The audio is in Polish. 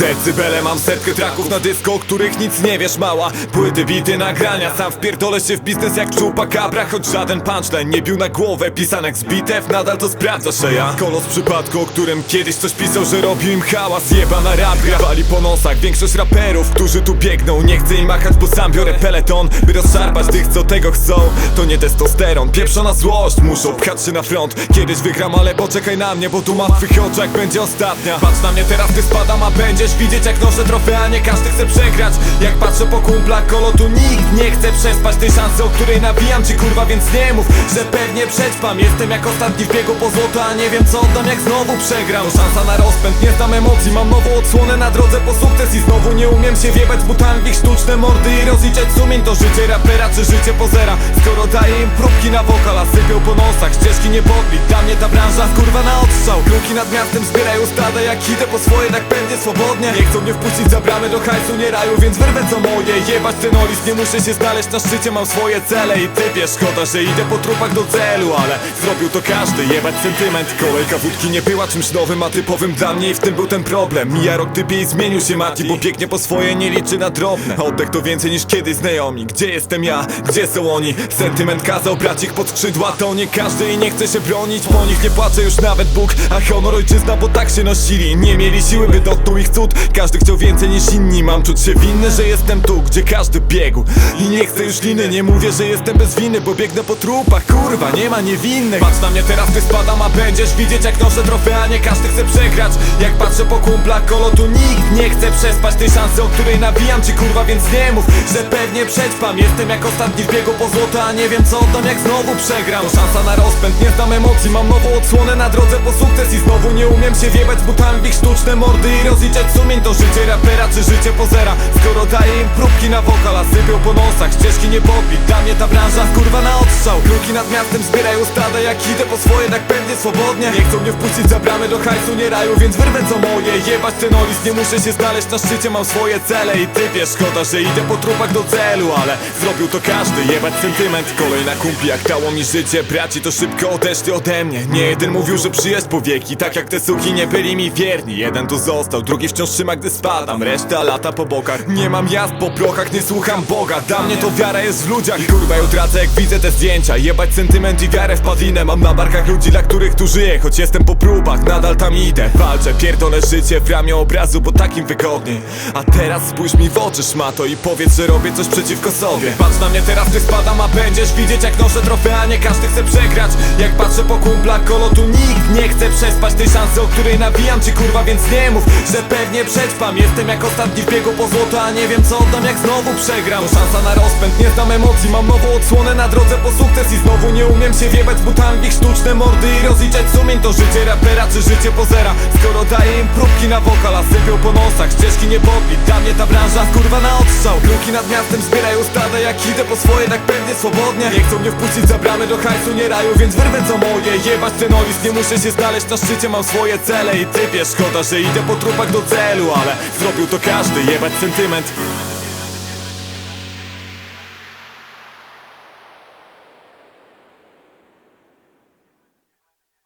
Decybele mam setkę traków na dysko, o których nic nie wiesz mała. Płyty, bity, nagrania, sam wpierdolę się w biznes jak czupa kabra Choć żaden punchline nie bił na głowę, pisanek z bitew Nadal to sprawdza szeja Kolos przypadku, o którym kiedyś coś pisał, że robił im hałas Jebana rap gra, po nosach Większość raperów, którzy tu biegną. Nie chcę im machać, bo sam biorę peleton By rozszarpać tych, co tego chcą. To nie testosteron, pieprzona złość Muszą pchać się na front. Kiedyś wygram, ale poczekaj na mnie Bo tu ma w twych oczach będzie ostatnia. Patrz na mnie teraz, ty spadam, a będziesz widzieć jak noszę trofea Nie każdy chce przegrać. Jak patrzę po kumplach kolo, tu nikt nie chce przespać. Tej szansy, o której nawijam ci kurwa Więc nie mów, że pewnie przećpam Jestem jak ostatni w biegu po złoto A nie wiem co oddam jak znowu przegram. To szansa na rozpęd, nie znam emocji. Mam nową odsłonę na drodze po sukces I znowu nie umiem się wiebać butami w ich sztuczne mordy I rozliczać sumień. To życie rapera czy życie pozera? Skoro daję im próbki na wokal, a sypią po nosach Ścieżki nie podbić, dla mnie ta branża kurwa na odstrzał. Kruki nad miastem zbierają stada. Jak idę po swoje, tak pędzę swobodnie Nie chcą mnie wpuścić za bramę do hajsu, nie raju Więc wyrwę co moje, jebać ten olis Nie muszę się znaleźć na szczycie, mam swoje cele. I typie, szkoda, że idę po trupach do celu Ale zrobił to każdy, jebać sentyment Kolejka wódki nie była czymś nowym, a typowym dla mnie I w tym był ten problem. Mija rok typie i zmienił się Mati Bo biegnie po swoje, nie liczy na drobne. Oddech to więcej niż kiedyś znajomi. Gdzie jestem ja? Gdzie są oni? Sentyment kazał brać ich pod skrzydła. To nie każdy i nie chce się bronić. Po nich nie płacze już nawet Bóg A honor ojczyzna, bo tak się nosili. Nie mieli siły, by dotknął ich cud Każdy chciał więcej niż inni Mam czuć się winny, że jestem tu, gdzie każdy biegł. I nie chcę już liny, nie mówię, że jestem bez winy Bo biegnę po trupach, kurwa, nie ma niewinnych. Patrz na mnie teraz, ty spadam, a będziesz widzieć jak noszę trofea Nie każdy chce przegrać. Jak patrzę po kumplach kolo, tu nikt nie chce przespać tej szansy, o której nawijam ci kurwa Więc nie mów, że pewnie przećpam Jestem jak ostatni w biegu po złoto, a nie wiem co oddam jak znowu przegram. Szansa na rozpęd, nie znam emocji Mam nową odsłonę na drodze po sukces I znowu nie umiem się wiebać z butami w ich sztuczne mordy I rozliczać sumień to życie rapera czy życie pozera. Skoro daję im próbki na wokal, a sypią po nosach Ścieżki nie podbić, dla mnie ta branża kurwa na odstrzał. Kruki nad miastem zbierają stada Jak idę po swoje, tak pewnie swobodnie. Nie chcą mnie wpuścić za bramę do hajsu, nie raju Więc wyrwę co moje, jebać ten olis Nie muszę się znaleźć na szczycie, mam swoje cele. I ty wiesz, szkoda, że idę po trupach do celu Ale zrobił to każdy, jebać sentyment Kolejna kumpli, jak dało mi życie Braci to szybko odeszli ode mnie. Nie jeden mówił, że przyjeść po wieki Tak jak te suki nie byli mi wierni. Jeden tu został, drugi wciąż trzyma, gdy spadam Reszta lata po bokach. Nie mam jazd po prochach, nie słucham Boga. Dla mnie to wiara jest w ludziach. I kurwa ją tracę jak widzę te zdjęcia Jebać sentyment i wiarę w padlinę. Mam na barkach ludzi, dla których tu żyję Choć jestem po próbach, nadal tam idę. Walczę, pierdolę życie w ramię obrazu Bo takim wygodniej A teraz spójrz mi w oczy szmato I powiedz, że robię coś przeciwko sobie. Patrz na mnie teraz, ty spadam, a będziesz widzieć jak noszę trofea Nie każdy chce przegrać. Jak patrzę po kumplach kolo, tu nikt nie chce przespać. Tej szansy, o której nawijam ci kurwa Więc nie mów, że pewnie przećpam Jestem jak ostatni w biegu po złoto, a nie wiem co oddam jak znowu przegram. To szansa na rozpęd, nie znam emocji. Mam nową odsłonę na drodze po sukces I znowu nie umiem się wiebać z butami ich sztuczne mordy I rozliczać sumień to życie rapera czy życie pozera. Skoro daję im próbki na wokal, a sypią po nosach Ścieżki nie podbić, dla mnie ta branża kurwa na odstrzał. Kruki nad miastem zbierają stada Jak idę po swoje, tak pewnie swobodnie. Nie chcą mnie wpuścić za do hajsu, nie raju Więc wyrwę co moje, jebać ten olis Nie muszę się znaleźć na szczycie, mam swoje cele. I ty wiesz, szkoda, że idę po trupach do celu Ale zrobił to każdy, jebać sentyment